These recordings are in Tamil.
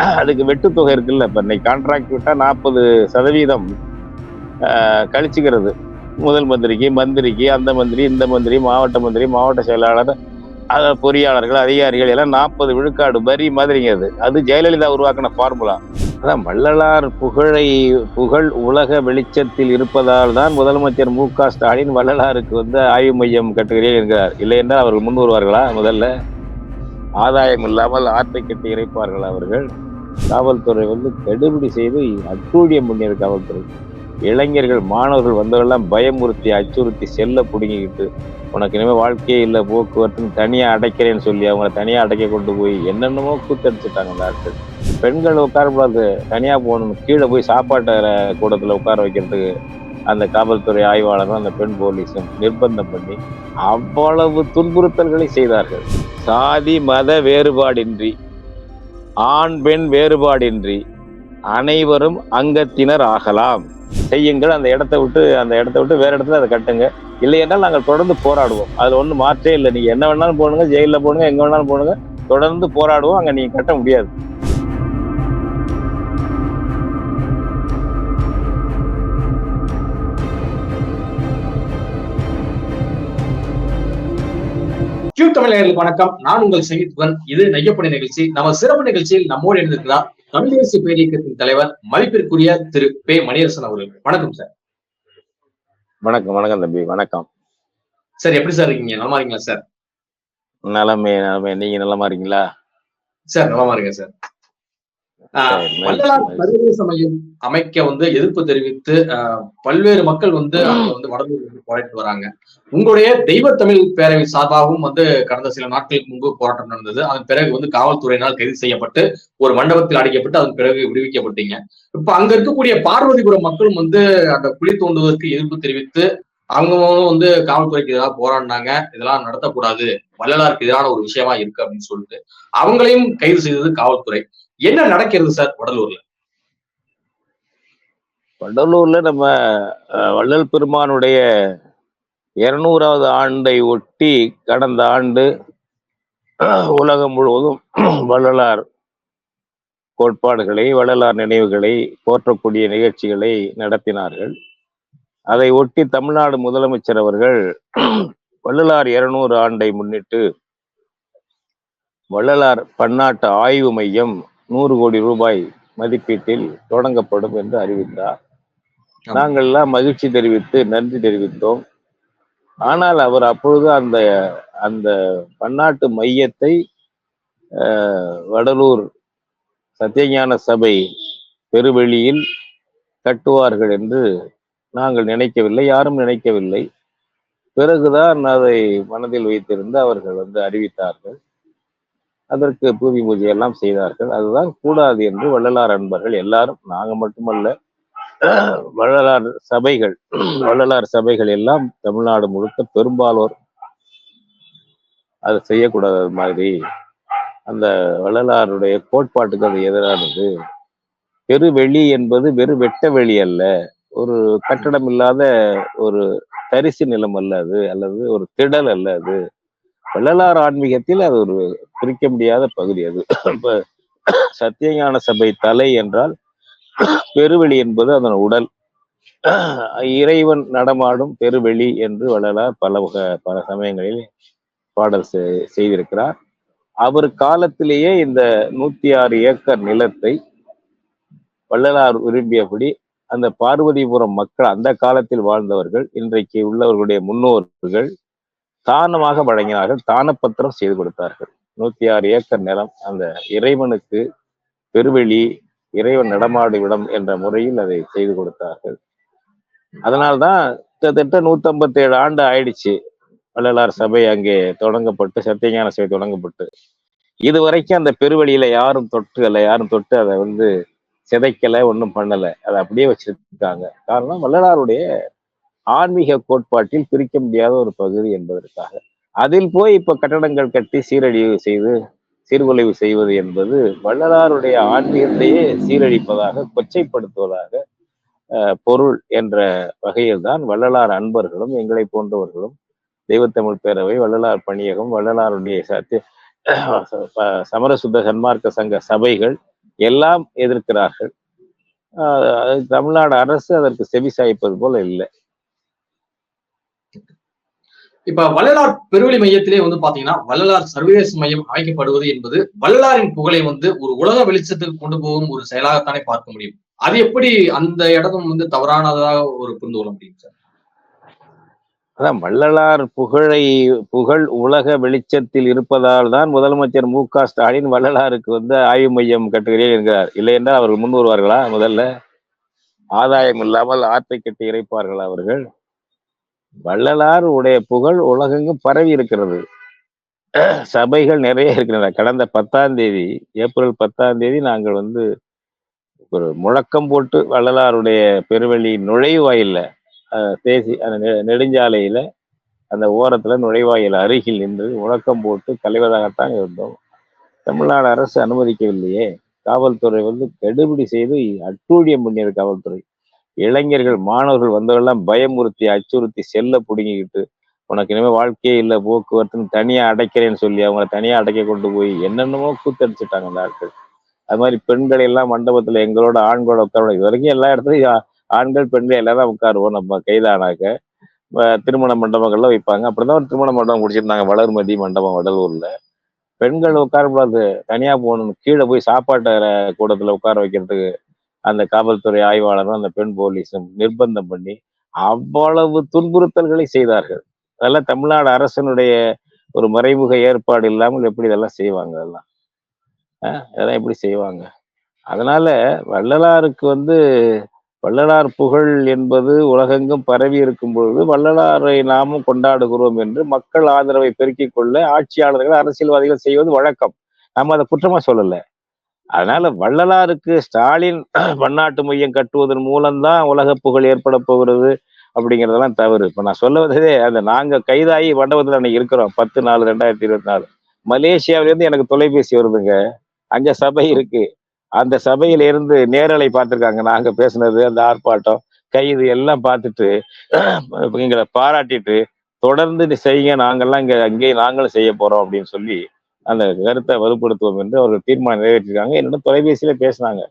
அதுக்கு வெட்டுத்தொகை இருக்குல்ல. இப்ப இன்னைக்கு கான்ட்ராக்ட் விட்டா நாற்பது சதவீதம் கழிச்சுக்கிறது. முதல் மந்திரிக்கு மந்திரிக்கு அந்த மந்திரி இந்த மந்திரி மாவட்ட மந்திரி மாவட்ட செயலாளர் பொறியாளர்கள் அதிகாரிகள் எல்லாம் நாற்பது விழுக்காடு வரி மாதிரிங்க அது. அது ஜெயலலிதா உருவாக்கின ஃபார்முலா அதான் வள்ளலார் புகழை புகழ் உலக வெளிச்சத்தில் இருப்பதால் தான் முதலமைச்சர் மு க ஸ்டாலின் வள்ளலாருக்கு வந்து ஆய்வு மையம் கட்டுகிறேன் என்கிறார். இல்லை என்றால் அவர்கள் முன் வருவார்களா முதல்ல? ஆதாயம் இல்லாமல் ஆட்டை கட்டி இறைப்பார்கள் அவர்கள். காவல்துறை வந்து கெடுபிடி செய்து அட்டூழியம் பண்ணியது காவல்துறை. இளைஞர்கள் மாணவர்கள் வந்தவர்கள்லாம் பயமுறுத்தி அச்சுறுத்தி செல்ல பிடுங்கிக்கிட்டு உனக்கு இனிமேல் வாழ்க்கையே இல்லை போக்குவரத்துன்னு தனியாக அடைக்கிறேன்னு சொல்லி அவங்கள தனியாக அடைக்க கொண்டு போய் என்னென்னமோ கூத்தடிச்சிட்டாங்க அந்த ஆட்கள். பெண்கள் உட்காரக்கூடாது தனியாக போகணும் கீழே போய் சாப்பாட்டு கூடத்தில் உட்கார வைக்கிறதுக்கு அந்த காவல்துறை ஆய்வாளரும் அந்த பெண் போலீஸும் நிர்பந்தம் பண்ணி அவ்வளவு துன்புறுத்தல்களை செய்தார்கள். சாதி மத வேறுபாடின்றி ஆண் பெண் வேறுபாடின்றி அனைவரும் அங்கத்தினர் ஆகலாம். செய்யுங்கள் அந்த இடத்த விட்டு அந்த இடத்த விட்டு வேற இடத்துல அதை கட்டுங்க. இல்லை என்றால் நாங்கள் தொடர்ந்து போராடுவோம். அதில் ஒன்றும் மாற்றே இல்லை. நீங்கள் என்ன வேணாலும் போடுங்க ஜெயிலில் போடுங்க எங்கே வேணாலும் போடுங்க தொடர்ந்து போராடுவோம் அங்கே நீங்கள் கட்ட முடியாது. தமிழர்களுக்கு வணக்கம். நான் உங்கள் சங்கீத்வன் இது நையப்படி நிகழ்ச்சி. நம்ம சிறப்பு நிகழ்ச்சியில் நம்மோடு இருந்திருக்கிறார் தமிழ் தேசிய பேரியக்கத்தின் தலைவர் மதிப்பிற்குரிய திரு பே. மணியரசன் அவர்கள். வணக்கம் சார். வணக்கம் வணக்கம் தம்பி. வணக்கம். சார் எப்படி சார் இருக்கீங்க? நலமா இருக்கீங்களா சார்? நலமே நலமே. நீங்க நலமா இருக்கீங்களா? சார் நலமா இருக்கேன் சார். மகிழ்ச்சி. சர்வதேச மையம் அமைக்க வந்து எதிர்ப்பு தெரிவித்து ஆஹ், பல்வேறு மக்கள் வந்து அங்க வந்து வடலூர் வந்து போராடிட்டு வராங்க. உங்களுடைய தெய்வ தமிழ் பேரவை சார்பாகவும் வந்து கடந்த சில நாட்களுக்கு முன்பு போராட்டம் நடந்தது. அதன் பிறகு வந்து காவல்துறையினால் கைது செய்யப்பட்டு ஒரு மண்டபத்தில் அடைக்கப்பட்டு அதன் பிறகு விடுவிக்கப்பட்டீங்க. இப்ப அங்க இருக்கக்கூடிய பார்வதிபுரம் மக்களும் வந்து அந்த குழி தோண்டுவதற்கு எதிர்ப்பு தெரிவித்து அவங்களும் வந்து காவல்துறைக்கு எதிராக போராடினாங்க. இதெல்லாம் நடத்தக்கூடாது. வள்ளலாருக்கு எதிரான ஒரு விஷயமா இருக்கு அப்படின்னு சொல்லிட்டு அவங்களையும் கைது செய்தது காவல்துறை. என்ன நடக்கிறது சார் வடலூர்ல? வடலூர்ல நம்ம வள்ளல் பெருமானுடைய இருநூறாவது ஆண்டை ஒட்டி கடந்த ஆண்டு உலகம் முழுவதும் வள்ளலார் கோட்பாடுகளை வள்ளலார் நினைவுகளை போற்றக்கூடிய நிகழ்ச்சிகளை நடத்தினார்கள். அதை ஒட்டி தமிழ்நாடு முதலமைச்சர் அவர்கள் வள்ளலார் இருநூறு ஆண்டை முன்னிட்டு வள்ளலார் பன்னாட்டு ஆய்வு மையம் நூறு கோடி ரூபாய் மதிப்பீட்டில் தொடங்கப்படும் என்று அறிவித்தார். நாங்கள் எல்லாம் மகிழ்ச்சி தெரிவித்து நன்றி தெரிவித்தோம். ஆனால் அவர் அப்பொழுது அந்த அந்த பன்னாட்டு மையத்தை வடலூர் சத்தியஞான சபை பெருவெளியில் கட்டுவார்கள் என்று நாங்கள் நினைக்கவில்லை யாரும் நினைக்கவில்லை. பிறகுதான் அதை மனதில் வைத்திருந்து அவர்கள் வந்து அறிவித்தார்கள். அதற்கு பூமி பூஜை எல்லாம் செய்தார்கள். அதுதான் கூடாது என்று வள்ளலார் அன்பர்கள் எல்லாரும் நாங்க மட்டுமல்ல வள்ளலார் சபைகள் வள்ளலார் சபைகள் எல்லாம் தமிழ்நாடு முழுக்க பெரும்பாலோர் அதை செய்யக்கூடாது அது மாதிரி. அந்த வள்ளலாருடைய கோட்பாட்டுக்கு அது எதிரானது. பெருவெளி என்பது வெறும் வெட்ட வெளி அல்ல. ஒரு கட்டடம் இல்லாத ஒரு தரிசு நிலம் அல்ல அது அல்லது ஒரு திடல் அல்ல அது. வள்ளலார் ஆன்மீகத்தில் அது ஒரு பிரிக்க முடியாத பகுதி அது. இப்ப சத்தியஞான சபை தலை என்றால் பெருவெளி என்பது அதன் உடல். இறைவன் நடமாடும் பெருவெளி என்று வள்ளலார் பல பல சமயங்களில் பாடல் செ- செய்திருக்கிறார். அவர் காலத்திலேயே இந்த நூத்தி ஆறு ஏக்கர் நிலத்தை வள்ளலார் விரும்பியபடி அந்த பார்வதிபுரம் மக்கள் அந்த காலத்தில் வாழ்ந்தவர்கள் இன்றைக்கு உள்ளவர்களுடைய முன்னோர்கள் தானமாக வழங்கினார்கள். தானப்பத்திரம் செய்து கொடுத்தார்கள். நூத்தி ஆறு ஏக்கர் நிலம் அந்த இறைவனுக்கு பெருவெளி இறைவன் நடமாடும் இடம் என்ற முறையில் அதை செய்து கொடுத்தார்கள். அதனால்தான் கிட்டத்தட்ட நூத்தி ஏழு ஆண்டு ஆயிடுச்சு. வள்ளலார் சபை அங்கே தொடங்கப்பட்டு சத்தியஞான சபை தொடங்கப்பட்டு. இதுவரைக்கும் அந்த பெருவெளியில யாரும் தொட்டு அல்ல யாரும் தொட்டு அதை வந்து சிதைக்கல ஒன்றும் பண்ணல. அதை அப்படியே வச்சிருக்காங்க. காரணம் வள்ளலாருடைய ஆன்மீக கோட்பாட்டில் பிரிக்க முடியாத ஒரு பகுதி என்பதற்காக. அதில் போய் இப்ப கட்டடங்கள் கட்டி சீரழிவு செய்து சீர்குலைவு செய்வது என்பது வள்ளலாருடைய ஆன்மீகத்தையே சீரழிப்பதாக கொச்சைப்படுத்துவதாக பொருள் என்ற வகையில் தான் வள்ளலார் அன்பர்களும் எங்களை போன்றவர்களும் தெய்வத்தமிழ் பேரவை வள்ளலார் பணியகம் வள்ளலாருடைய சத்திய சமரசுத்த சன்மார்க்க சங்க சபைகள் எல்லாம் எதிர்க்கிறார்கள். ஆஹ் தமிழ்நாடு அரசு அதற்கு செவி சாய்ப்பது போல இல்லை. இப்ப வள்ளலார் பெருவெளி மையத்திலே வந்து பாத்தீங்கன்னா வள்ளலார் சர்வதேச மையம் அமைக்கப்படுவது என்பது வள்ளலாரின் புகழை வந்து ஒரு உலக வெளிச்சத்துக்கு கொண்டு போகும் ஒரு செயலாகத்தானே பார்க்க முடியும். அது எப்படி அந்த இடம் வந்து தவறானதாக ஒரு புரிந்து கொள்ள முடியும் சார்? அதான் வள்ளலார் புகழை புகழ் உலக வெளிச்சத்தில் இருப்பதால் தான் முதலமைச்சர் மு க ஸ்டாலின் வள்ளலாருக்கு வந்து ஆய்வு மையம் கட்டுகிறேன் என்கிறார். இல்லை என்றால் அவர்கள் முன் வருவார்களா முதல்ல? ஆதாயம் இல்லாமல் ஆற்றை கட்டி இறைப்பார்கள் அவர்கள்? வள்ளலார் உடைய புகழ் உலகெங்கும் பரவி இருக்கிறது. சபைகள் நிறைய இருக்கின்றன. கடந்த பத்தாம் தேதி ஏப்ரல் பத்தாம் தேதி நாங்கள் வந்து ஒரு முழக்கம் போட்டு வள்ளலாருடைய பெருவெளி நுழைவாயில்ல. தேசி அந்த நெ- நெடுஞ்சாலையில அந்த ஓரத்துல நுழைவாயில் அருகில் நின்று முழக்கம் போட்டு கலைவதாகத்தான் இருந்தோம். தமிழ்நாடு அரசு அனுமதிக்கவில்லையே. காவல்துறை வந்து கெடுபிடி செய்து அட்டூழியம் பண்ணியது காவல்துறை. இளைஞர்கள் மாணவர்கள் வந்தவரெல்லாம் பயமுறுத்தி அச்சுறுத்தி செல்ல பிடுங்கிக்கிட்டு உனக்கு இனிமேல் வாழ்க்கையே இல்லை போக்குவரத்துன்னு தனியா அடைக்கிறேன்னு சொல்லி அவங்கள தனியா அடைக்க கொண்டு போய் என்னென்னமோ கூத்தடிச்சிட்டாங்க அந்த ஆட்கள். அது மாதிரி பெண்கள் எல்லாம் மண்டபத்துல எங்களோட ஆண்களோட உட்கார இது வரைக்கும் எல்லா இடத்துலையும் ஆண்கள் பெண்கள் எல்லாரும் உட்காருவோம். நம்ம கைதானாக்க திருமண மண்டபங்கள்ல வைப்பாங்க. அப்படிதான் ஒரு திருமண மண்டபம் குடிச்சிருந்தாங்க வளர்மதி மண்டபம் வடலூர்ல. பெண்கள் உட்காரக்கூடாது தனியா போகணும் கீழே போய் சாப்பாட்டு கூடத்துல உட்கார வைக்கிறதுக்கு அந்த காவல்துறை ஆய்வாளரும் அந்த பெண் போலீஸும் நிர்பந்தம் பண்ணி அவ்வளவு துன்புறுத்தல்களை செய்தார்கள். அதெல்லாம் தமிழ்நாடு அரசனுடைய ஒரு மறைமுக ஏற்பாடு இல்லாமல் எப்படி இதெல்லாம் செய்வாங்க அதெல்லாம்? அஹ் இதெல்லாம் எப்படி செய்வாங்க? அதனால வள்ளலாருக்கு வந்து வள்ளலார் புகழ் என்பது உலகெங்கும் பரவி இருக்கும் பொழுது வள்ளலாரை நாமும் கொண்டாடுகிறோம் என்று மக்கள் ஆதரவை பெருக்கிக் கொள்ள ஆட்சியாளர்கள் அரசியல்வாதிகள் செய்வது வழக்கம். நம்ம அதை குற்றமா சொல்லலை. அதனால வள்ளலாருக்கு ஸ்டாலின் பன்னாட்டு மையம் கட்டுவதன் மூலம்தான் உலக புகழ் ஏற்பட போகிறது அப்படிங்கிறதெல்லாம் தவறு. இப்போ நான் சொல்ல வந்ததே அந்த நாங்கள் கைதாகி மண்டபத்தில் அன்னைக்கு இருக்கிறோம். பத்து நாலு ரெண்டாயிரத்தி இருபத்தி நாலு. மலேசியாவிலேருந்து எனக்கு தொலைபேசி வருதுங்க. அங்கே சபை இருக்கு. அந்த சபையில இருந்து நேரலை பார்த்துருக்காங்க. நாங்கள் பேசுனது அந்த ஆர்ப்பாட்டம் கைது எல்லாம் பார்த்துட்டு எங்களை பாராட்டிட்டு தொடர்ந்து செய்யுங்க. நாங்கள்லாம் இங்கே அங்கேயே நாங்களும் செய்ய போகிறோம் அப்படின்னு சொல்லி அந்த கருத்தை வலுப்படுத்துவோம் என்று அவர்கள் தீர்மானம் நிறைவேற்றிருக்காங்க. என்னோட தொலைபேசியில பேசினாங்க.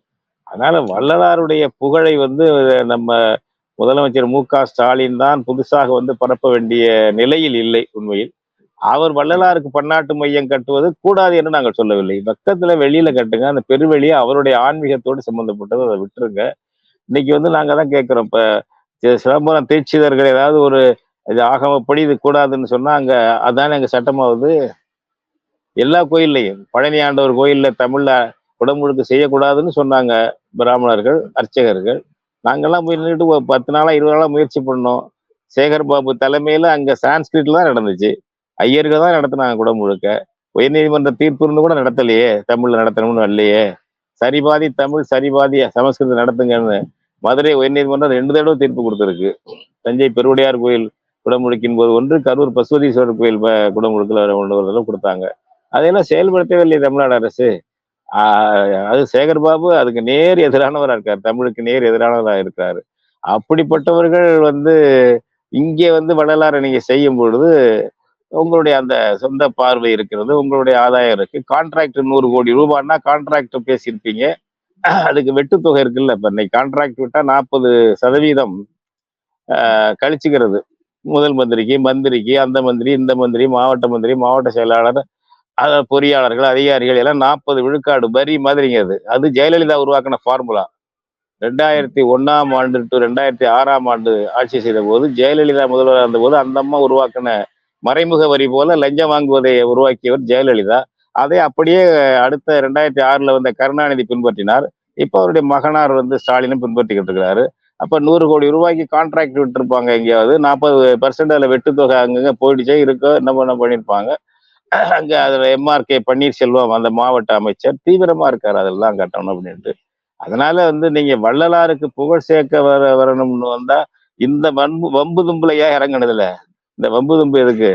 அதனால வள்ளலாருடைய புகழை வந்து நம்ம முதலமைச்சர் மு க ஸ்டாலின் தான் புதுசாக வந்து பரப்ப வேண்டிய நிலையில் இல்லை உண்மையில். அவர் வள்ளலாருக்கு பன்னாட்டு மையம் கட்டுவது கூடாது என்று நாங்கள் சொல்லவில்லை. பக்கத்துல வெளியில கட்டுங்க. அந்த பெருவெளியை அவருடைய ஆன்மீகத்தோடு சம்பந்தப்பட்டது. அதை விட்டுருங்க. இன்னைக்கு வந்து நாங்க தான் கேட்கிறோம். இப்ப சிதம்பரம் தீட்சிதர்கள் ஏதாவது ஒரு இது ஆகமப்படி இது கூடாதுன்னு சொன்னா அங்க அதானே அங்க சட்டமாவது எல்லா கோயில்லையும். பழனி ஆண்டவர் கோயில்ல தமிழ்ல உடம்புழுக்கு செய்யக்கூடாதுன்னு சொன்னாங்க பிராமணர்கள் அர்ச்சகர்கள். நாங்கெல்லாம் போய் நின்றுட்டு ஒரு பத்து நாளா இருபது நாளா முயற்சி பண்ணோம். சேகர் பாபு தலைமையில அங்க சான்ஸ்கிரிட்ல தான் நடந்துச்சு. ஐயர்கள் தான் நடத்தினாங்க குடமுழுக்க உயர்நீதிமன்ற தீர்ப்பு இருந்து கூட நடத்தலையே. தமிழ்ல நடத்தணும்னு வரலையே. சரிபாதி தமிழ் சரிபாதி சமஸ்கிருதம் நடத்துங்கன்னு மதுரை உயர்நீதிமன்றம் ரெண்டு தடவை தீர்ப்பு கொடுத்துருக்கு. தஞ்சை பெருவுடையார் கோயில் குடமுழுக்கின் போது ஒன்று கரூர் பசுவதீஸ்வரர் கோயில் குடமுழுக்கில் ஒன்று ஒரு தடவை கொடுத்தாங்க. அதையெல்லாம் செயல்படுத்தவே இல்லை தமிழ்நாடு அரசு. அது சேகர் பாபு அதுக்கு நேர் எதிரானவராக இருக்கார். தமிழுக்கு நேர் எதிரானவராக இருக்காரு அப்படிப்பட்டவர்கள் வந்து இங்கே வந்து வள்ளலாரை நீங்க செய்யும் பொழுது உங்களுடைய அந்த சொந்த பார்வை இருக்கிறது உங்களுடைய ஆதாயம் இருக்கு. கான்ட்ராக்ட் நூறு கோடி ரூபான்னா கான்ட்ராக்ட் பேசியிருப்பீங்க. அதுக்கு வெட்டுத்தொகை இருக்குல்ல இப்போ இன்னைக்கு கான்ட்ராக்ட் விட்டா நாற்பது சதவீதம் கழிச்சுக்கிறது. முதல் மந்திரிக்கு மந்திரிக்கு அந்த மந்திரி இந்த மந்திரி மாவட்ட மந்திரி மாவட்ட செயலாளர் பொறியாளர்கள் அதிகாரிகள் எல்லாம் நாற்பது விழுக்காடு வரி மாதிரிங்க அது அது ஜெயலலிதா உருவாக்கின ஃபார்முலா ரெண்டாயிரத்தி ஒன்னாம் ஆண்டு டு ரெண்டாயிரத்தி ஆறாம் ஆண்டு ஆட்சி செய்த போது ஜெயலலிதா முதல்வராக இருந்த போது அந்த அம்மா உருவாக்கின மறைமுக வரி போல லஞ்சம் வாங்குவதை உருவாக்கியவர் ஜெயலலிதா. அதை அப்படியே அடுத்த ரெண்டாயிரத்தி ஆறுல வந்த கருணாநிதி பின்பற்றினார். இப்ப அவருடைய மகனார் வந்து ஸ்டாலினும் பின்பற்றிக்கிட்டு இருக்கிறாரு. அப்ப நூறு கோடி ரூபாய்க்கு கான்ட்ராக்ட் விட்டுருப்பாங்க எங்கேயாவது. நாற்பது பர்சன்ட் அதுல வெட்டுத்தொகை அங்கங்க போயிடுச்சே இருக்கோ என்ன பண்ண பண்ணிருப்பாங்க. அங்க அதுல எம்ஆர்கே பன்னீர்செல்வம் அந்த மாவட்ட அமைச்சர் தீவிரமா இருக்காரு. அதெல்லாம் கட்டணும் அப்படின்ட்டு. அதனால வந்து நீங்க வள்ளலாருக்கு புகழ் சேர்க்க வர வரணும்னு வந்தா இந்த வம்பு வம்பு தும்புலையா இறங்குனதுல? இந்த வம்பு தும்பு எதுக்கு?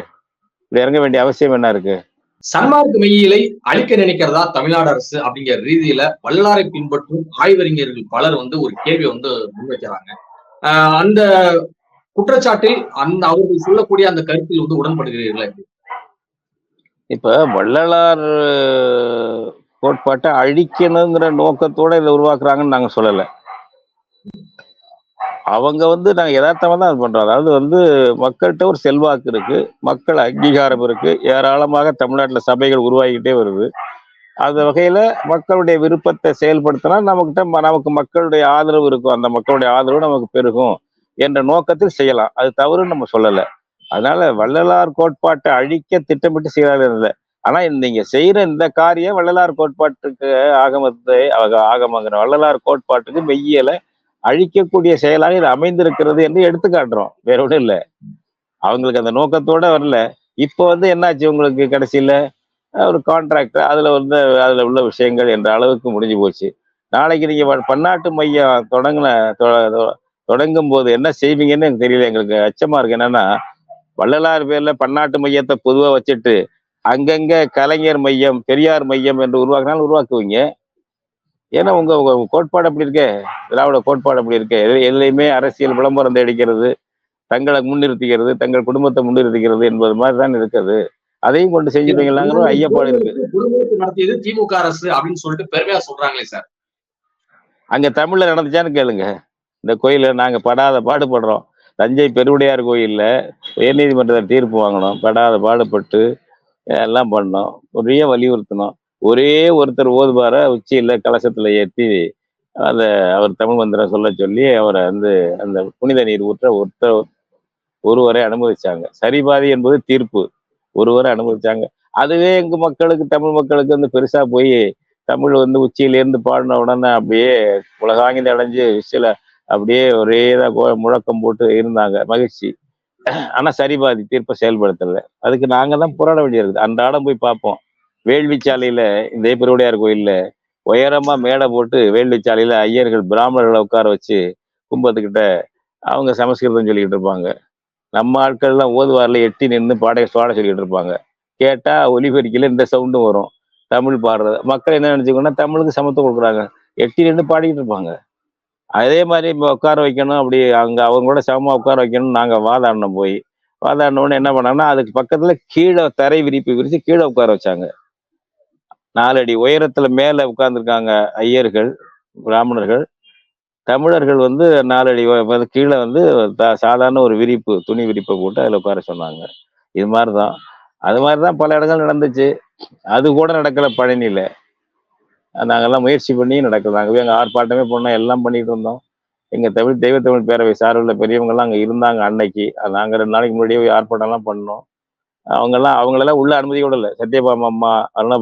இது இறங்க வேண்டிய அவசியம் என்ன இருக்கு? சன்மார்க்க மெய்யிலை அழிக்க நினைக்கிறதா தமிழ்நாடு அரசு அப்படிங்கிற ரீதியில வல்லாரை பின்பற்றும் ஆய்வறிஞர்கள் பலர் வந்து ஒரு கேள்வி வந்து முன்வைக்கிறாங்க. அந்த குற்றச்சாட்டில் அந்த அவர்கள் சொல்லக்கூடிய அந்த கருத்தில் வந்து உடன்படுகிறீர்களா இப்ப வள்ளலார் கோட்பாட்டை அழிக்கணுங்கிற நோக்கத்தோட இதை உருவாக்குறாங்கன்னு நாங்க சொல்லல. அவங்க வந்து நாங்க யதார்த்தமா தான் அது பண்றோம். அதாவது வந்து மக்கள்கிட்ட ஒரு செல்வாக்கு இருக்கு மக்கள் அங்கீகாரம் இருக்கு ஏராளமாக தமிழ்நாட்டுல சபைகள் உருவாகிக்கிட்டே வருது. அந்த வகையில மக்களுடைய விருப்பத்தை செயல்படுத்தினா நமக்கிட்ட ம- நமக்கு மக்களுடைய ஆதரவு இருக்கும். அந்த மக்களுடைய ஆதரவு நமக்கு பெருகும் என்ற நோக்கத்தில் செய்யலாம். அது தவறுன்னு நம்ம சொல்லலை. அதனால வள்ளலார் கோட்பாட்டை அழிக்க திட்டமிட்டு செய்யறாரு இல்லை ஆனா நீங்க செய்யற இந்த காரியம் வள்ளலார் கோட்பாட்டுக்கு ஆகமத்தை ஆக- ஆகமங்கிற வள்ளலார் கோட்பாட்டுக்கு மெய்யலை அழிக்கக்கூடிய செயலாக இது அமைந்திருக்கிறது என்று எடுத்து காட்டுறோம். வேற ஒன்றும் இல்லை. அவங்களுக்கு அந்த நோக்கத்தோட வரல. இப்போ வந்து என்னாச்சு உங்களுக்கு கடைசியில? ஒரு கான்ட்ராக்ட் அதுல வந்து அதுல உள்ள விஷயங்கள் என்ற அளவுக்கு முடிஞ்சு போச்சு. நாளைக்கு நீங்க பன்னாட்டு மையம் தொடங்கின தொ- தொடங்கும் போது என்ன செய்வீங்கன்னு எனக்கு தெரியல. எங்களுக்கு அச்சமா இருக்கு. என்னன்னா வள்ளலார் பேர்ல பன்னாட்டு மையத்தை பொதுவா வச்சுட்டு அங்கங்க கலைஞர் மையம் பெரியார் மையம் என்று உருவாக்கினாலும் உருவாக்குவீங்க. ஏன்னா உங்க உங்க கோட்பாடு அப்படி இருக்கே. திராவிட கோட்பாடு அப்படி இருக்கே. எதுலையுமே அரசியல் விளம்பரம் தேடிக்கிறது தங்களை முன்னிறுத்திக்கிறது தங்கள் குடும்பத்தை முன்னிறுத்திக்கிறது என்பது மாதிரி தான் இருக்குது. அதையும் கொண்டு செஞ்சுருவீங்களாங்கிற ஐயப்பாடு இருக்கு. நடத்தியது திமுக அரசு அப்படின்னு சொல்லிட்டு பெருமையா சொல்றாங்களே சார். அங்க தமிழ்ல நடந்துச்சான்னு கேளுங்க. இந்த கோயில நாங்க படாத பாடுபடுறோம். தஞ்சை பெருவுடையார் கோயிலில் உயர்நீதிமன்றத்தில் தீர்ப்பு வாங்கினோம். படாத பாடுபட்டு எல்லாம் பண்ணோம். நிறைய வலியுறுத்தினோம். ஒரே ஒருத்தர் ஓதுபார உச்சியில் கலசத்தில் ஏற்றி அந்த அவர் தமிழ் மந்திரம் சொல்ல சொல்லி அவரை வந்து அந்த புனித நீர் ஊற்ற ஒருத்தர் ஒருவரை அனுமதிச்சாங்க. சரிபாதி என்பது தீர்ப்பு. ஒருவரை அனுமதிச்சாங்க. அதுவே எங்க மக்களுக்கு தமிழ் மக்களுக்கு வந்து பெருசா போய் தமிழ் வந்து உச்சியிலேருந்து பாடின உடனே அப்படியே உலகாங்கித அடைஞ்சு சில அப்படியே ஒரே இதாக கோ- முழக்கம் போட்டு இருந்தாங்க. மகிழ்ச்சி. ஆனா சரிபாதி தீர்ப்பை செயல்படுத்தல. அதுக்கு நாங்க தான் போராட வேண்டியிருக்குது. அன்றாடம் போய் பார்ப்போம். வேள்விச்சாலையில இந்த பெருவுடையார் கோயில்ல உயரமா மேடை போட்டு வேள்விச்சாலையில ஐயர்கள் பிராமணர்களை உட்கார வச்சு கும்பத்துக்கிட்ட அவங்க சமஸ்கிருதம் சொல்லிக்கிட்டு இருப்பாங்க. நம்ம ஆட்கள்லாம் ஓதுவாரில் எட்டி நின்று பாடைய சுவாட சொல்லிக்கிட்டு இருப்பாங்க. கேட்டா ஒலிபெருக்கில இந்த சவுண்டும் வரும். தமிழ் பாடுறது. மக்கள் என்ன நினைச்சுக்கோன்னா தமிழுக்கு சமத்துவம் கொடுக்குறாங்க. எட்டி நின்று பாடிக்கிட்டு இருப்பாங்க. அதே மாதிரி இப்போ உட்கார வைக்கணும். அப்படி அங்க அவங்களோட சமமாக உட்கார வைக்கணும் நாங்கள் வாதாடினோம் போய் வாதாடினோடனே என்ன பண்ணாங்கன்னா அதுக்கு பக்கத்தில் கீழே தரை விரிப்பு விரித்து கீழே உட்கார வச்சாங்க. நாலடி உயரத்தில் மேலே உட்காந்துருக்காங்க ஐயர்கள் பிராமணர்கள். தமிழர்கள் வந்து நாலடி அடி கீழே வந்து சாதாரண ஒரு விரிப்பு துணி விரிப்பை போட்டு அதில் உட்கார சொன்னாங்க. இது மாதிரி தான் அது மாதிரி தான் பல இடங்கள் நடந்துச்சு. அது கூட நடக்கலை பழனியில். நாங்கள்லாம் முயற்சி பண்ணி நடக்குது நாங்கள் போய் அங்கே ஆர்ப்பாட்டமே பண்ணோம். எல்லாம் பண்ணிட்டு இருந்தோம். எங்கள் தமிழ் தெய்வ தமிழ் பேரவை சார்பில் பெரியவங்கெல்லாம் அங்கே இருந்தாங்க அன்னைக்கு. நாங்கள் ரெண்டு நாளைக்கு முன்னாடியே போய் ஆர்ப்பாட்டம்லாம் பண்ணோம். அவங்கெல்லாம் அவங்களெல்லாம் உள்ள அனுமதி கூட இல்லை. சத்யபாமா அம்மா அருணா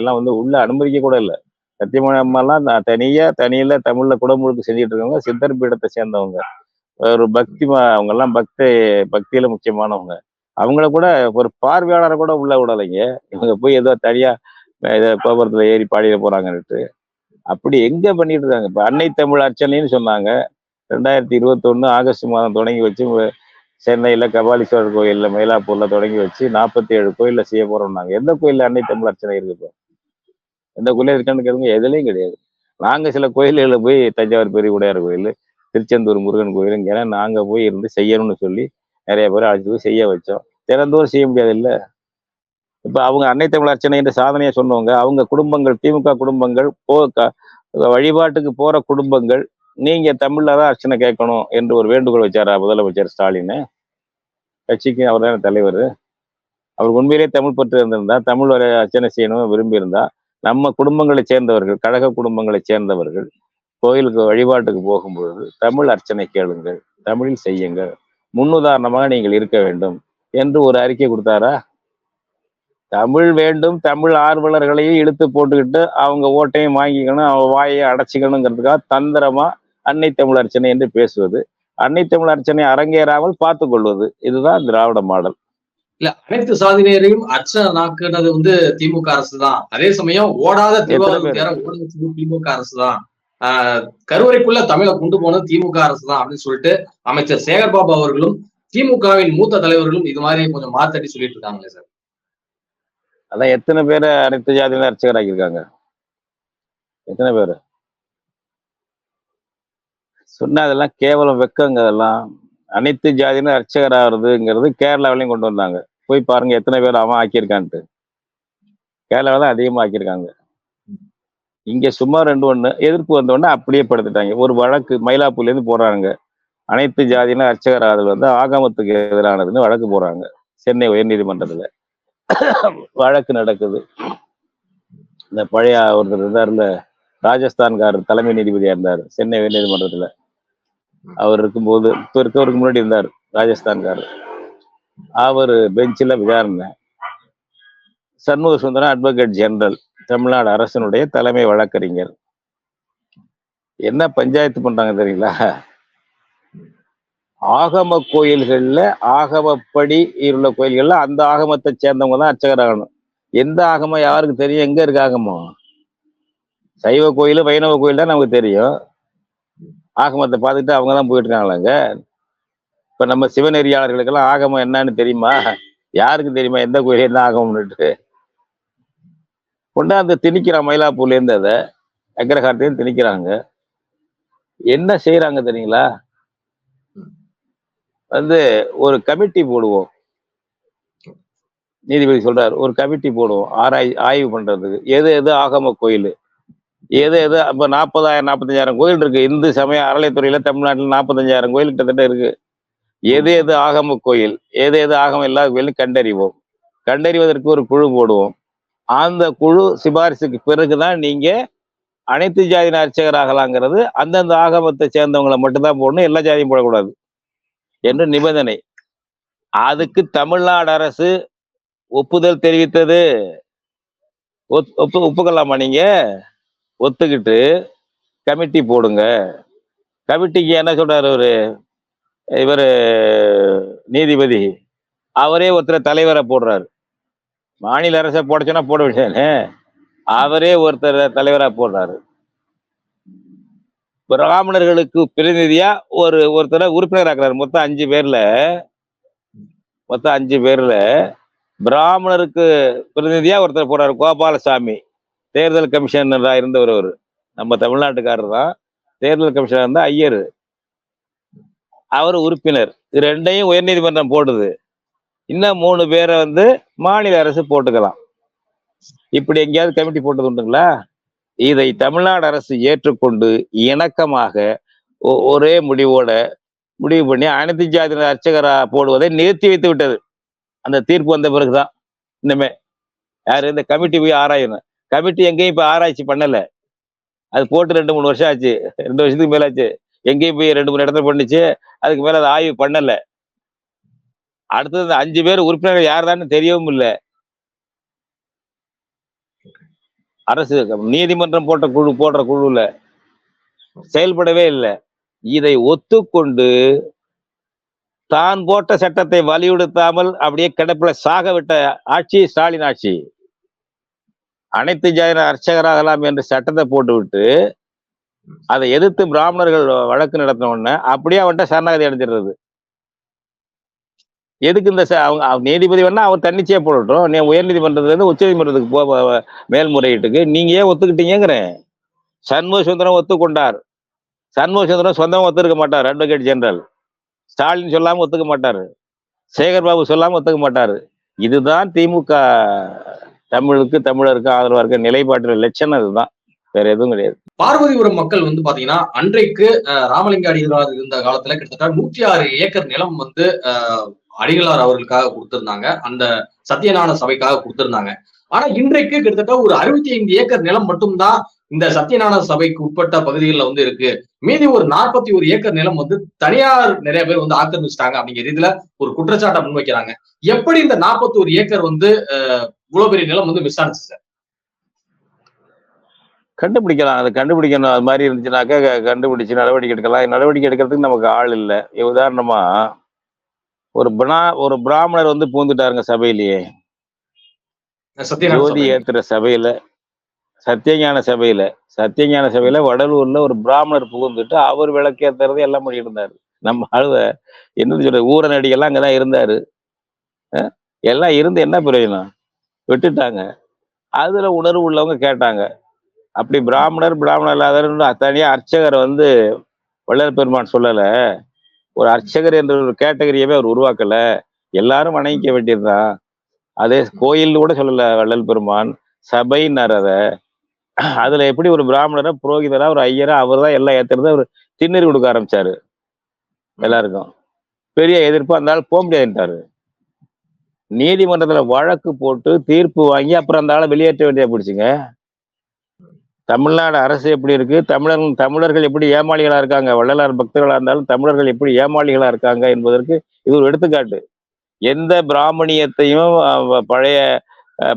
எல்லாம் வந்து உள்ள அனுமதிக்க கூட இல்லை. சத்தியமணி அம்மாலாம் நான் தனியில் தமிழில் தமிழ்ல குடமுழுக்கு செஞ்சுட்டு இருக்கவங்க சித்தர் பீடத்தை சேர்ந்தவங்க. ஒரு பக்தி அவங்கெல்லாம் பக்தி பக்தியில் முக்கியமானவங்க. அவங்கள கூட ஒரு பார்வையாளரை கூட உள்ள விடலைங்க. இவங்க போய் ஏதோ தனியாக ஏதோ கோபுரத்துல ஏறி பாடிட போறாங்கன்னுட்டு. அப்படி எங்க பண்ணிட்டு இருக்காங்க? இப்ப அன்னை தமிழ் அர்ச்சனைன்னு சொன்னாங்க. ரெண்டாயிரத்தி இருபத்தொன்னு ஆகஸ்ட் மாதம் தொடங்கி வச்சு சென்னையில கபாலீஸ்வரர் கோயில்ல மயிலாப்பூர்ல தொடங்கி வச்சு நாற்பத்தி ஏழு கோயில்ல செய்ய போறோம்னாங்க. எந்த கோயில்ல அன்னை தமிழ் அர்ச்சனை இருக்கு இப்போ? எந்த கோயில இருக்கான்னு கேளுங்க. எதுலயும் கிடையாது. நாங்க சில கோயில்களில் போய் தஞ்சாவூர் பெரிய உடையார் கோயில் திருச்செந்தூர் முருகன் கோயில் இங்கே நாங்க போய் இருந்து செய்யணும்னு சொல்லி நிறைய பேர் அழைச்சிட்டு போய் செய்ய வச்சோம். திறந்தோறும் செய்ய முடியாது இல்ல இப்ப அவங்க அன்னை தமிழ் அர்ச்சனை என்ற சாதனையை சொன்னவங்க அவங்க குடும்பங்கள் திமுக குடும்பங்கள் போ க- வழிபாட்டுக்கு போற குடும்பங்கள் நீங்க தமிழ்ல தான் அர்ச்சனை கேட்கணும் என்று ஒரு வேண்டுகோள் வச்சாரா முதலமைச்சர் ஸ்டாலின்? கட்சிக்கு அவர் தானே தலைவர். அவர் உண்மையிலேயே தமிழ் பற்று இருந்திருந்தா தமிழ் வரை அர்ச்சனை செய்யணும் விரும்பியிருந்தா நம்ம குடும்பங்களை சேர்ந்தவர்கள் கழக குடும்பங்களை சேர்ந்தவர்கள் கோயிலுக்கு வழிபாட்டுக்கு போகும்பொழுது தமிழ் அர்ச்சனை கேளுங்கள் தமிழில் செய்யுங்கள் முன்னுதாரணமாக நீங்கள் இருக்க வேண்டும் என்று ஒரு அறிக்கை கொடுத்தாரா? தமிழ் வேண்டும் தமிழ் ஆர்வலர்களையும் இழுத்து போட்டுக்கிட்டு அவங்க ஓட்டையும் வாங்கிக்கணும் அவங்க வாயை அடைச்சிக்கணுங்கிறதுக்காக தந்திரமா அன்னை தமிழ் அர்ச்சனை என்று பேசுவது. அன்னை தமிழ் அர்ச்சனை அரங்கேறாமல் பார்த்துக் கொள்வது. இதுதான் திராவிட மாடல். இல்ல அனைத்து சாதியினரையும் அர்ச்சனை நாக்குனது வந்து திமுக அரசு தான் அதே சமயம் ஓடாத திமுக அரசு தான் ஆஹ் கருவறைக்குள்ள தமிழை கொண்டு போனது திமுக அரசு தான் அப்படின்னு சொல்லிட்டு அமைச்சர் சேகர்பாபு அவர்களும் திமுகவின் மூத்த தலைவர்களும் இது மாதிரி கொஞ்சம் மாத்தடி சொல்லிட்டு இருக்காங்களே சார். அதான் எத்தனை பேரை அனைத்து ஜாதியிலும் அர்ச்சகராக்கியிருக்காங்க? எத்தனை பேர்? சொன்னா அதெல்லாம் கேவலம் வெக்கங்க அதெல்லாம். அனைத்து ஜாதியிலும் அர்ச்சகர் ஆகுறதுங்கிறது கேரளாவிலையும் கொண்டு வந்தாங்க. போய் பாருங்க எத்தனை பேர் அவன் ஆக்கியிருக்கான்ட்டு. கேரளாவில் தான் அதிகமாக ஆக்கியிருக்காங்க. இங்க சும்மா ரெண்டு ஒண்ணு எதிர்ப்பு வந்தோடனே அப்படியே படுத்துட்டாங்க. ஒரு வழக்கு மயிலாப்பூர்லேருந்து போடுறாங்க போறாங்க அனைத்து ஜாதியின அர்ச்சகர் ஆதரவு வந்து ஆகமத்துக்கு எதிரானதுன்னு வழக்கு போறாங்க சென்னை உயர்நீதிமன்றத்தில். வழக்கு நடக்குது. இந்த பழைய ஒருத்தர் இருந்தார்ல ராஜஸ்தான்காரர் தலைமை நீதிபதியா இருந்தார் சென்னை உயர்நீதிமன்றத்துல அவர் இருக்கும்போது இப்ப இருக்கவருக்கு முன்னாடி இருந்தார் ராஜஸ்தான்காரர் அவர் பெஞ்சில் விசாரணை. சண்முக சுந்தரம் அட்வொகேட் ஜெனரல் தமிழ்நாடு அரசனுடைய தலைமை வழக்கறிஞர். என்ன பஞ்சாயத்து பண்றாங்க தெரியுங்களா? ஆகம கோயில்கள்ல ஆகமப்படி உள்ள கோயில்கள்ல அந்த ஆகமத்தை சேர்ந்தவங்க தான் அர்ச்சகர் ஆகணும் எந்த ஆகமம் யாருக்கு தெரியும்? எங்க இருக்கு ஆகமம்? சைவ கோயில் வைணவ கோயில் தான் நமக்கு தெரியும். ஆகமத்தை பார்த்துட்டு அவங்க தான் போயிட்டு இருக்காங்களாங்க இப்ப நம்ம சிவநெறியாளர்களுக்கெல்லாம் ஆகமம் என்னன்னு தெரியுமா? யாருக்கு தெரியுமா? எந்த கோயில் என்ன ஆகமம்னுட்டு. கொண்டாந்து திணிக்கிறான் மயிலாப்பூர்ல இருந்து அதை. அக்ரஹாரத்தையும் திணிக்கிறாங்க. என்ன செய்யறாங்க தெரியுங்களா? வந்து ஒரு கமிட்டி போடுவோம். நீதிபதி சொல்றாரு ஒரு கமிட்டி போடுவோம். ஆராய் ஆய்வு பண்றதுக்கு. எது எது ஆகம கோயில்? எது எது அப்போ நாற்பதாயிரம் நாற்பத்தஞ்சாயிரம் கோயில் இருக்கு. இந்து சமய அறளைத்துறையில தமிழ்நாட்டில் நாற்பத்தஞ்சாயிரம் கோயில் கிட்டத்தட்ட இருக்கு. எது எது ஆகம கோயில்? எது எது ஆகமம் இல்லாத கோயில் கண்டறிவோம். கண்டறிவதற்கு ஒரு குழு போடுவோம். அந்த குழு சிபாரிசுக்கு பிறகுதான் நீங்க அனைத்து ஜாதியின் அர்ச்சகர் ஆகலாங்கிறது அந்தந்த ஆகமத்தை சேர்ந்தவங்களை மட்டும்தான் போடணும். எல்லா ஜாதியும் போடக்கூடாது. என்று நிபந்தனை. அதுக்கு தமிழ்நாடு அரசு ஒப்புதல் தெரிவித்தது. ஒத்- ஒப்பு ஒப்புக்கலாமா நீங்க? ஒத்துக்கிட்டு கமிட்டி போடுங்க. கமிட்டிக்கு என்ன சொல்றாரு அவரு? இவர் நீதிபதி. அவரே ஒருத்தர் தலைவரை போடுறாரு. மாநில அரசை போட சொன்னா போட வேண்டியதானே? அவரே ஒருத்தர் தலைவராக போடுறாரு. பிராமணர்களுக்கு பிரதிநிதியா ஒரு ஒருத்தரை உறுப்பினராக்குறாரு. மொத்தம் அஞ்சு பேர்ல மொத்தம் அஞ்சு பேர்ல பிராமணருக்கு பிரதிநிதியா ஒருத்தர் போறாரு. கோபாலசாமி தேர்தல் கமிஷனரா இருந்தவர் அவர். நம்ம தமிழ்நாட்டுக்காரர் தான். தேர்தல் கமிஷனர் இருந்தா ஐயர். அவர் உறுப்பினர். இது ரெண்டையும் உயர்நீதிமன்றம் போடுது. இன்னும் மூணு பேரை வந்து மாநில அரசு போட்டுக்கலாம். இப்படி எங்கேயாவது கமிட்டி போட்டது உண்டுங்களா? இதை தமிழ்நாடு அரசு ஏற்றுக்கொண்டு இணக்கமாக ஒ- ஒரே முடிவோட முடிவு பண்ணி அனைத்து ஜாதியினர் அர்ச்சகரா போடுவதை நிறுத்தி வைத்து விட்டது. அந்த தீர்ப்பு வந்த பிறகுதான். இனிமே யாரு? இந்த கமிட்டி போய் ஆராயணும். கமிட்டி எங்கேயும் இப்ப ஆராய்ச்சி பண்ணல. அது போட்டு ரெண்டு மூணு வருஷம் ஆச்சு. ரெண்டு வருஷத்துக்கு மேலே ஆச்சு எங்கேயும் போய் ரெண்டு மூணு இடத்துல பண்ணுச்சு. அதுக்கு மேல அதை ஆய்வு பண்ணல. அடுத்தது அஞ்சு பேர் உறுப்பினர்கள் யார் தெரியவும் இல்லை. அரசு நீதிமன்றம் போட்ட குழு போடுற குழுல செயல்படவே இல்லை. இதை ஒத்துக்கொண்டு தான் போட்ட சட்டத்தை வலியுறுத்தாமல் அப்படியே கிடப்பில சாக விட்ட ஆட்சி ஸ்டாலின் ஆட்சி. அனைத்து ஜாதியின அர்ச்சகராகலாம் என்று சட்டத்தை போட்டுவிட்டு அதை எதிர்த்து பிராமணர்கள் வழக்கு நடத்தின உடனே அப்படியே அவன்கிட்ட சரணாகதி அடைஞ்சிடுறது. எதுக்கு இந்த அவங்க நீதிபதி வேணா அவன் தன்னிச்சையா போடட்டும் நீ உயர்நீதிமன்றத்துல இருந்து உச்ச நீதிமன்றத்துக்கு போ மேல்முறையீட்டுக்கு. நீங்க ஏன் ஒத்துக்கிட்டீங்கிறேன் சண்முக சுந்தரம் ஒத்துக்கொண்டார். சண்முக சுந்தரம் சொந்தமா ஒத்துக்க மாட்டார் அட்வொகேட் ஜெனரல் ஸ்டாலின் சொல்லாம ஒத்துக்க மாட்டாரு. சேகர் பாபு சொல்லாம ஒத்துக்க மாட்டாரு. இதுதான் திமுக தமிழுக்கு தமிழருக்கு ஆதரவா இருக்க நிலைப்பாட்டு லட்சணம் இதுதான் வேற எதுவும் கிடையாது. பார்வதிபுரம் மக்கள் வந்து பாத்தீங்கன்னா அன்றைக்கு ராமலிங்க அடிகளார் இருந்த காலத்துல கிட்டத்தட்ட நூற்றி ஆறு ஏக்கர் நிலம் வந்து அடிகளார் அவர்களுக்காக கொடுத்திருந்தாங்க. அந்த சத்தியநாத சபைக்காக கொடுத்திருந்தாங்க. ஆனா இன்றைக்கு கிட்டத்தட்ட ஒரு அறுபத்தி ஐந்து ஏக்கர் நிலம் மட்டும்தான் இந்த சத்தியநாத சபைக்கு உட்பட்ட பகுதிகளில் வந்து இருக்கு. மீதி ஒரு நாற்பத்தி ஒரு ஏக்கர் நிலம் வந்து தனியார் நிறைய பேர் வந்து ஆக்கிரமிச்சிட்டாங்க அப்படிங்கிற இதுல ஒரு குற்றச்சாட்டை முன்வைக்கிறாங்க. எப்படி இந்த நாற்பத்தி ஒரு ஏக்கர் வந்து இவ்வளவு பெரிய நிலம் வந்து மிஸ் ஆனிச்சு சார் கண்டுபிடிக்கலாம். அது கண்டுபிடிக்கணும். அது மாதிரி இருந்துச்சுனாக்கா கண்டுபிடிச்சு நடவடிக்கை எடுக்கலாம். நடவடிக்கை எடுக்கிறதுக்கு நமக்கு ஆள் இல்லை. உதாரணமா ஒரு பிரணா ஒரு பிராமணர் வந்து பூந்துட்டாருங்க சபையிலேயே. ஜோதி. ஏத்துற சபையில சத்தியஞான சபையில சத்தியஞான சபையில வடலூர்ல ஒரு பிராமணர் புகுந்துட்டு அவர் விளக்கேத்துறது எல்லாம் பண்ணிட்டு இருந்தாரு. நம்ம ஆளுவ என்ன சொல்ற ஊர நடிகெல்லாம் அங்கதான் இருந்தாரு. எல்லாம் இருந்து என்ன பிரயோஜனம்? விட்டுட்டாங்க. அதுல உணர்வு உள்ளவங்க கேட்டாங்க. அப்படி பிராமணர் பிராமணர் இல்லாதவர் தனியா அர்ச்சகர் வந்து வள்ளல் பெருமான் சொல்லல. ஒரு அர்ச்சகர் என்ற ஒரு கேட்டகரியவே அவர் உருவாக்கல. எல்லாரும் வணங்கிக்க வேண்டியதுதான் அதே கோயில் கூட சொல்லல வள்ளல் பெருமான். சபைன்னார் அதை. அதுல எப்படி ஒரு பிராமணரா புரோகிதரா ஒரு ஐயரா அவர் தான் எல்லாம் ஏத்துறது அவர் திண்ணறி கொடுக்க ஆரம்பிச்சாரு. எல்லாருக்கும். பெரிய எதிர்ப்பு அந்த ஆள் போக முடியாதுட்டாரு நீதிமன்றத்துல வழக்கு போட்டு தீர்ப்பு வாங்கி அப்புறம் அந்த ஆளை வெளியேற்ற வேண்டிய போயிடுச்சுங்க. தமிழ்நாடு அரசு எப்படி இருக்கு? தமிழர் தமிழர்கள் எப்படி ஏமாளிகளா இருக்காங்க? வள்ளலார் பக்தர்களா இருந்தாலும் தமிழர்கள் எப்படி ஏமாளிகளா இருக்காங்க என்பதற்கு இது ஒரு எடுத்துக்காட்டு. எந்த பிராமணியத்தையும் பழைய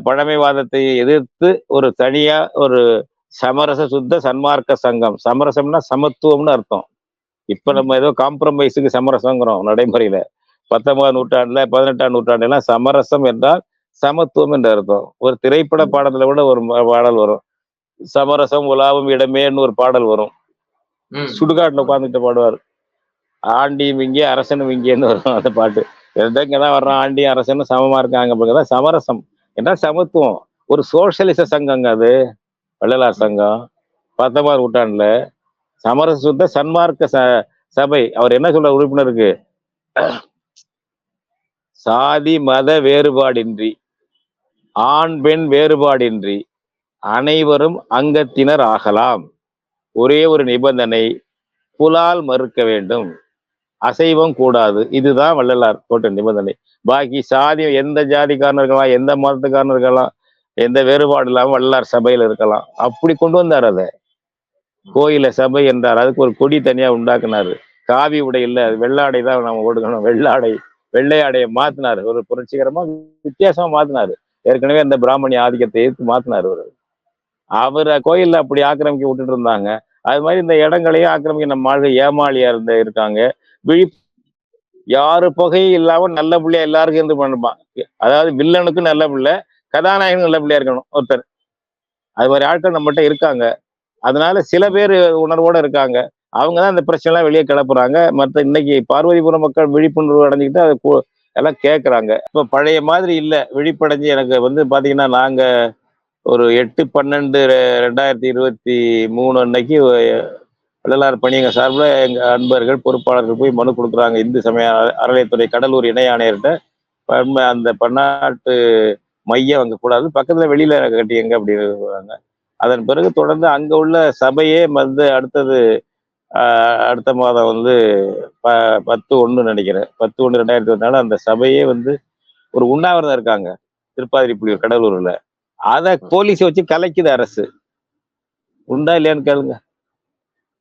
பழமைவாதத்தை எதிர்த்து ஒரு தனியா ஒரு சமரச சுத்த சன்மார்க்க சங்கம். சமரசம்னா சமத்துவம்னு அர்த்தம். இப்ப நம்ம ஏதோ காம்ப்ரமைஸுக்கு சமரசங்கிறோம் நடைமுறையில. பத்தொன்பதாம் நூற்றாண்டுல பதினெட்டாம் நூற்றாண்டுல எல்லாம் சமரசம் என்றால் சமத்துவம் என்று அர்த்தம். ஒரு திரைப்பட பாடத்துல கூட ஒரு பாடல் வரும். சமரசம் உலாவும் இடமேன்னு ஒரு பாடல் வரும். சுடுகாட்டுல உட்காந்துட்டு பாடுவார். ஆண்டியும் இங்கே அரசனும் இங்கேன்னு வரும் அந்த பாட்டு. இங்க தான் வர்றோம் ஆண்டியும் அரசனும் சமமா இருக்காங்க அப்படிங்கிறத சமரசம். என்றால் சமத்துவம்? ஒரு சோசியலிச சங்கங்க அது. வள்ளலார் சங்கம். பத்தொன்பதாம் நூற்றாண்டுல சமரச சுத்த சன்மார்க்க ச சபை. அவர் என்ன சொல்ற உறுப்பினருக்கு? சாதி மத வேறுபாடின்றி. ஆண் பெண் வேறுபாடின்றி. அனைவரும் அங்கத்தினர் ஆகலாம் ஒரே ஒரு நிபந்தனை புலால் மறுக்க வேண்டும். அசைவம் கூடாது. இதுதான் வள்ளலார் போட்ட நிபந்தனை. பாக்கி சாதி எந்த ஜாதிக்காரன் இருக்கலாம் எந்த மதத்துக்காரன் இருக்கலாம் எந்த வேறுபாடு இல்லாம வள்ளலார் சபையில இருக்கலாம். அப்படி கொண்டு வந்தார் அதை. கோயில சபை என்றார். அதுக்கு ஒரு கொடி தனியா உண்டாக்குனாரு. காவி உடை இல்ல. அது வெள்ளாடை தான் நம்ம ஓடுக்கணும் வெள்ளாடை வெள்ளை ஆடையை மாத்தினாரு. ஒரு புரட்சிகரமா வித்தியாசமா மாத்தினாரு. ஏற்கனவே அந்த பிராமணி ஆதிக்கத்தை எதிர்த்து மாத்தினாரு ஒரு அவரை கோயில்ல அப்படி ஆக்கிரமிக்க விட்டுட்டு இருந்தாங்க. அது மாதிரி இந்த இடங்களையும் ஆக்கிரமிக்க நம்ம ஆளுங்க ஏமாளியா இருந்த இருக்காங்க. விழி யாரு புகையும் இல்லாம நல்ல பிள்ளையா எல்லாருக்கும் இருந்து பண்ணுப்பான் அதாவது வில்லனுக்கும் நல்ல பிள்ளை கதாநாயகனும் நல்ல பிள்ளையா இருக்கணும் ஒருத்தர். அது மாதிரி ஆட்கள் நம்மகிட்ட இருக்காங்க. அதனால சில பேர் உணர்வோட இருக்காங்க. அவங்க தான் இந்த பிரச்சனை எல்லாம் வெளியே கிளப்புறாங்க. மற்ற இன்னைக்கு பார்வதிபுரம் மக்கள் விழிப்புணர்வு அடைஞ்சிக்கிட்டு அதை எல்லாம் கேட்குறாங்க இப்போ பழைய மாதிரி இல்லை. விழிப்படைஞ்சு எனக்கு வந்து பார்த்தீங்கன்னா நாங்க ஒரு எட்டு பன்னெண்டு ரெண்டாயிரத்தி இருபத்தி மூணு அன்னைக்கு வள்ளலார் பணியங்க சார்பில் எங்கள் அன்பர்கள் பொறுப்பாளர்கள் போய் மனு கொடுக்குறாங்க. இந்து சமய அறநிலையத்துறை கடலூர் இணை ஆணையர்கிட்ட. அந்த பன்னாட்டு மையம் அங்கே கூடாது. பக்கத்தில் வெளியில் கட்டியங்க அப்படின்னு அதன் பிறகு தொடர்ந்து அங்கே உள்ள சபையே வந்து அடுத்தது அடுத்த மாதம் வந்து ப பத்து ஒன்று நினைக்கிறேன். பத்து ஒன்று ரெண்டாயிரத்தி இருபத்தி அந்த சபையே வந்து ஒரு உண்ணாவிரதம் இருக்காங்க. திருப்பாதிரி புலியூர் கடலூரில். அதை போலீஸை வச்சு கலைக்குது அரசு. உண்டா இல்லையான்னு கேளுங்க.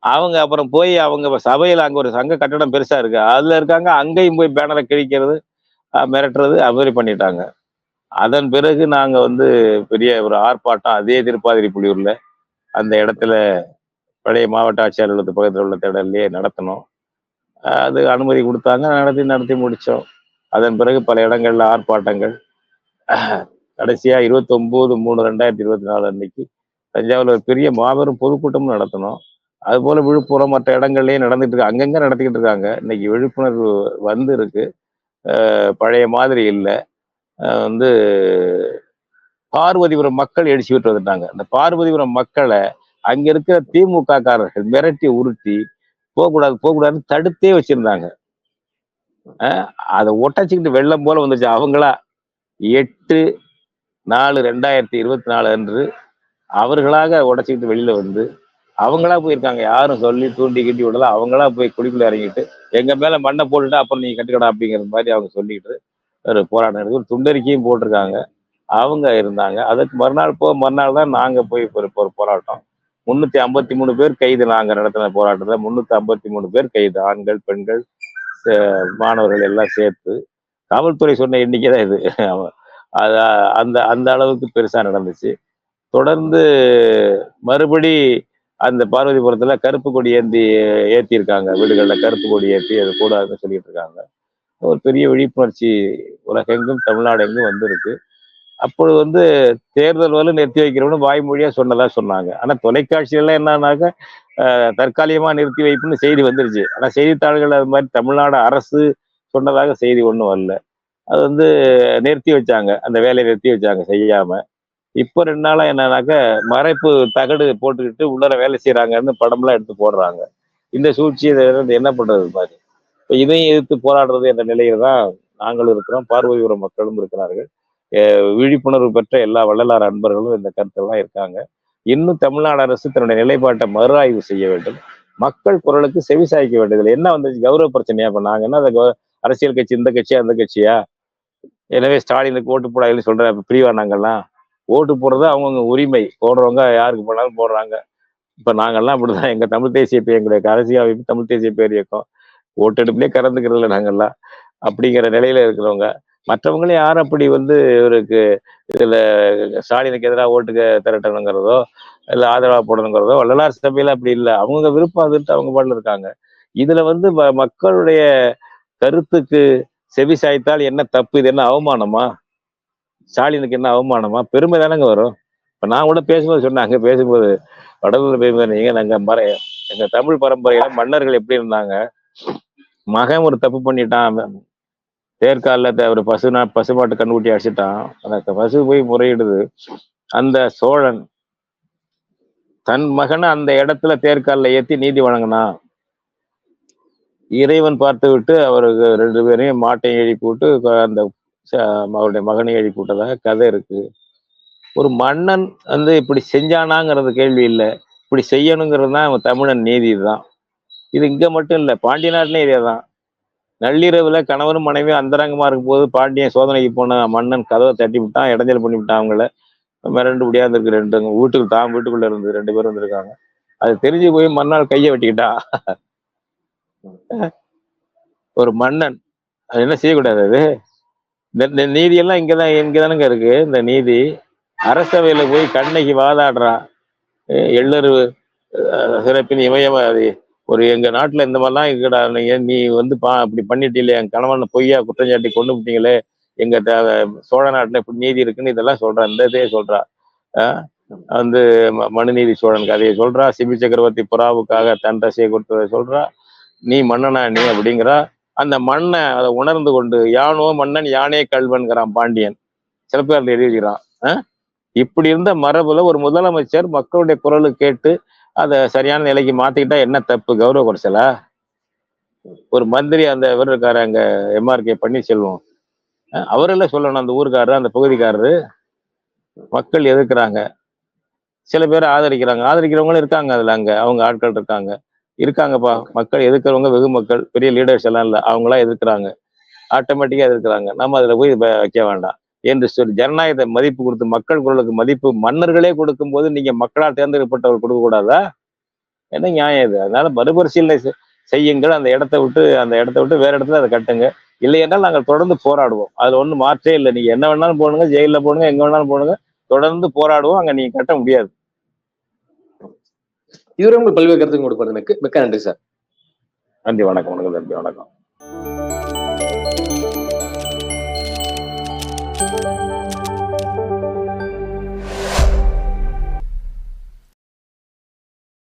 அவங்க அப்புறம் போய் அவங்க சபையில் அங்கே ஒரு சங்க கட்டடம் பெருசா இருக்கு. அதுல இருக்காங்க அங்கேயும் போய் பேனரை கிழிக்கிறது மிரட்டுறது அது மாதிரி பண்ணிட்டாங்க. அதன் பிறகு நாங்க வந்து பெரிய ஒரு ஆர்ப்பாட்டம் அதே திருப்பாதிரி புலியூர்ல அந்த இடத்துல பழைய மாவட்ட ஆட்சியர் அலுவலகத்து பக்கத்தில் உள்ள திடல்லையே நடத்தினோம். அது அனுமதி கொடுத்தாங்க நடத்தி நடத்தி முடித்தோம் அதன் பிறகு பல இடங்கள்ல ஆர்ப்பாட்டங்கள் கடைசியா இருபத்தி மூணு ரெண்டாயிரத்தி இருபத்தி நாலு அன்னைக்கு தஞ்சாவூரில் ஒரு பெரிய மாபெரும் பொதுக்கூட்டமும் நடத்தணும். அது போல விழுப்புரம் மற்ற இடங்கள்லேயும் நடந்துட்டு இருக்கு. அங்கங்கே நடத்திக்கிட்டு இருக்காங்க. இன்னைக்கு விழிப்புணர்வு வந்து இருக்கு. பழைய மாதிரி இல்லை. வந்து பார்வதிபுரம் மக்கள் எழுச்சி விட்டு வந்துட்டாங்க. அந்த பார்வதிபுரம் மக்களை அங்க இருக்கிற திமுக காரர்கள் மிரட்டி உருட்டி போகக்கூடாது போகக்கூடாதுன்னு தடுத்தே வச்சிருந்தாங்க. அதை ஒட்டச்சிக்கிட்டு வெள்ளம் போல வந்துச்சு அவங்களா எட்டு நாலு ரெண்டாயிரத்தி இருபத்தி நாலு அன்று அவர்களாக உடச்சிக்கிட்டு வெளியில வந்து அவங்களா போயிருக்காங்க. யாரும் சொல்லி தூண்டி கிண்டி விடல. அவங்களா போய் குடிக்குள்ள இறங்கிட்டு எங்க மேல மண்ணை போட்டுட்டு அப்புறம் நீங்க கட்டுக்கடா அப்படிங்கிற மாதிரி அவங்க சொல்லிட்டு ஒரு போராட்டம் இருக்கு ஒரு துண்டறிக்கையும் போட்டிருக்காங்க. அவங்க இருந்தாங்க. அதுக்கு மறுநாள் போக மறுநாள் தான் நாங்க போய் ஒரு போராட்டம். முன்னூத்தி ஐம்பத்தி மூணு பேர் கைது நாங்க நடத்தின போராட்டத்துல முன்னூத்தி ஐம்பத்தி மூணு பேர் கைது. ஆண்கள் பெண்கள் மாணவர்கள் எல்லாம் சேர்த்து. காவல்துறை சொன்ன எண்ணிக்கை தான் இது. அது அந்த அந்த அளவுக்கு பெருசாக நடந்துச்சு. தொடர்ந்து மறுபடி அந்த பார்வதிபுரத்தில் கருப்பு கொடி ஏந்தி ஏற்றியிருக்காங்க வீடுகளில் கருப்பு கொடி ஏற்றி அது கூடாதுன்னு சொல்லிட்டு இருக்காங்க. ஒரு பெரிய விழிப்புணர்ச்சி உலகெங்கும் தமிழ்நாடு எங்கும் வந்திருக்கு. அப்பொழுது வந்து தேர்தல் வரலும் நிறுத்தி வைக்கிறோம்னு வாய்மொழியாக சொன்னதா சொன்னாங்க. ஆனால் தொலைக்காட்சியெல்லாம் என்னன்னாக்க தற்காலிகமாக நிறுத்தி வைப்புன்னு செய்தி வந்துருச்சு. ஆனால் செய்தித்தாள்கள் அது மாதிரி தமிழ்நாடு அரசு சொன்னதாக செய்தி ஒன்றும் வரல. அது வந்து நிறுத்தி வச்சாங்க. அந்த வேலையை நிறுத்தி வச்சாங்க செய்யாம. இப்போ ரெண்டு நாளா என்னன்னாக்க மறைப்பு தகடு போட்டுக்கிட்டு உள்ளர வேலை செய்யறாங்கன்னு படம்லாம் எடுத்து போடுறாங்க. இந்த சூழ்ச்சி வந்து என்ன பண்றது பாரு? மாதிரி இப்போ இதையும் எதிர்த்து போராடுறது என்ற நிலையில தான் நாங்களும் இருக்கிறோம். பார்வையுற மக்களும் இருக்கிறார்கள். விழிப்புணர்வு பெற்ற எல்லா வள்ளலார் அன்பர்களும் இந்த கருத்தெல்லாம் இருக்காங்க. இன்னும் தமிழ்நாடு அரசு தன்னுடைய நிலைப்பாட்டை மறு ஆய்வு செய்ய வேண்டும். மக்கள் குரலுக்கு செவி சாய்க்க வேண்டியதில்லை. என்ன வந்துச்சு? கௌரவ பிரச்சனையா? இப்ப நாங்க என்ன அந்த அரசியல் கட்சி இந்த கட்சியா அந்த கட்சியா? எனவே ஸ்டாலினுக்கு ஓட்டு போடாதுன்னு சொல்ற பிரிவா நாங்கள்லாம்? ஓட்டு போடுறது அவங்கவுங்க உரிமை. போடுறவங்க யாருக்கு போனாலும் போடுறாங்க. இப்ப அப்படி அப்படிதான். எங்கள் தமிழ் தேசிய பேர் எங்களுடைய அரசியல் அமைப்பு தமிழ் தேசிய பேர் இயக்கம். ஓட்டெடுப்புலயே கறந்துக்கிறதுல நாங்கள்லாம். அப்படிங்கிற நிலையில இருக்கிறவங்க. மற்றவங்களே யார் அப்படி வந்து இவருக்கு இதில் ஸ்டாலினுக்கு எதிராக ஓட்டுக்கு திரட்டணுங்கிறதோ இல்லை ஆதரவாக போடணுங்கிறதோ வள்ளலார் சபையில் அப்படி இல்லை. அவங்க விருப்பம் அதுட்டு அவங்க பாடல இருக்காங்க. இதில் வந்து ம- மக்களுடைய கருத்துக்கு செவி சாய்த்தால் என்ன தப்பு? இது என்ன அவமானமா? ஸ்டாலினுக்கு என்ன அவமானமா? பெருமை தானேங்க வரும். இப்போ நான் கூட பேசும்போது சொன்னேன் பேசும்போது வடலூர் பேசும்போது நீங்க நாங்கள் மர எங்க தமிழ் பரம்பரையில மன்னர்கள் எப்படி இருந்தாங்க? மகன் ஒரு தப்பு பண்ணிட்டான். தேர்காலில் ஒரு பசு நா- பசுமாட்டு கண்ணுக்குட்டி அடிச்சிட்டான். அந்த பசு போய் முறையிடுது. அந்த சோழன் தன் மகனை அந்த இடத்துல தேர்காலில் ஏத்தி நீதி வழங்கினான். இறைவன் பார்த்து விட்டு அவருக்கு ரெண்டு பேரையும் மாட்டையும் எழுப்பி விட்டு அந்த அவருடைய மகனை எழுப்பி விட்டதாக கதை இருக்கு. ஒரு மன்னன் வந்து இப்படி செஞ்சானாங்கிறது கேள்வி இல்லை. இப்படி செய்யணுங்கிறது தான் அவன் தமிழன் நீதி தான் இது இங்க மட்டும் இல்லை பாண்டிய நாட்டிலே இதே தான். நள்ளிரவுல கணவனும் மனைவியும் அந்தரங்கமா இருக்கும் போது பாண்டியன் சோதனைக்கு போன மன்னன் கதவை தட்டி விட்டான் இடைஞ்சல் பண்ணி விட்டான் அவங்கள. மிரண்டு முடியாது இருக்கு ரெண்டு வீட்டுக்கு தான் வீட்டுக்குள்ள இருந்து ரெண்டு பேரும் வந்திருக்காங்க. அது தெரிஞ்சு போய் மன்னால் கையை வெட்டிக்கிட்டா. ஒரு மன்னன். அது என்ன செய்யக்கூடாது அது? இந்த நீதி நீதியெல்லாம் இங்கதான் இங்கதானுங்க இருக்கு. இந்த நீதி. அரசவையில போய் கண்ணகி வாதாடுறான் எ- சிறப்பின் இமயமா அது ஒரு எங்க நாட்டுல இந்த மாதிரிலாம் இருக்கடா நீங்க நீ வந்து பா இப்படி பண்ணிட்டீங்களே என் கணவனை பொய்யா குற்றஞ்சாட்டி கொண்டு விட்டீங்களே எங்க த- சோழ நாட்டுல இப்படி நீதி இருக்குன்னு இதெல்லாம் சொல்றா இந்த இதே சொல்றா. வந்து மனுநீதி சோழன் கதையை சொல்றா. சிபி சக்கரவர்த்தி புறாவுக்காக தன் ரசியை கொடுத்ததை சொல்றா. நீ மன்னனா நீ அப்படிங்கிற. அந்த மண்ணை அதை உணர்ந்து கொண்டு யானோ மன்னன் யானே கல்வன்கிறான் பாண்டியன். சிலப்பேரில் எழுதிக்கிறான் இப்படி இருந்த மரபுல ஒரு முதலமைச்சர் மக்களுடைய குரலு கேட்டு அதை சரியான நிலைக்கு மாத்திக்கிட்டா என்ன தப்பு? கௌரவ குறைச்சலா? ஒரு மந்திரி அந்த இவர் இருக்காரு அங்க எம்ஆர்கே பன்னீர்செல்வம். அவரெல்லாம் சொல்லணும் அந்த ஊருக்காரரு அந்த பகுதிக்காரரு. மக்கள் எதிர்க்கிறாங்க. சில பேர் ஆதரிக்கிறாங்க. ஆதரிக்கிறவங்களும் இருக்காங்க அதுல அங்க அவங்க ஆட்கள் இருக்காங்க. இருக்காங்கப்பா. மக்கள் எதிர்க்கிறவங்க வெகு மக்கள். பெரிய லீடர்ஸ் எல்லாம் இல்லை. அவங்களா எதிர்க்கிறாங்க. ஆட்டோமேட்டிக்கா எதிர்க்கிறாங்க. நம்ம அதுல போய் வைக்க வேண்டாம். என்று சொல்லி ஜனநாயகத்தை மதிப்பு கொடுத்து மக்கள் குரலுக்கு மதிப்பு மன்னர்களே கொடுக்கும்போது நீங்க மக்களால் தேர்ந்தெடுக்கப்பட்டவர் கொடுக்க கூடாதா என்ன நியாயம் இது? அதனால மறுபரிசீலனை செய்யுங்கள். அந்த இடத்த விட்டு அந்த இடத்த விட்டு வேற இடத்துல அதை கட்டுங்க. இல்லை என்றால் நாங்கள் தொடர்ந்து போராடுவோம். அதுல ஒண்ணும் மாற்றே இல்லை. நீங்க என்ன வேணாலும் போடுங்க ஜெயில போடுங்க எங்க வேணாலும் போடுங்க. தொடர்ந்து போராடுவோம். அங்க நீங்க கட்ட முடியாது. இதுவரை உங்கள் பல்வேறு கொடுப்பது எனக்கு மிக்க நன்றி சார். நன்றி வணக்கம் வணக்கம் நன்றி வணக்கம்.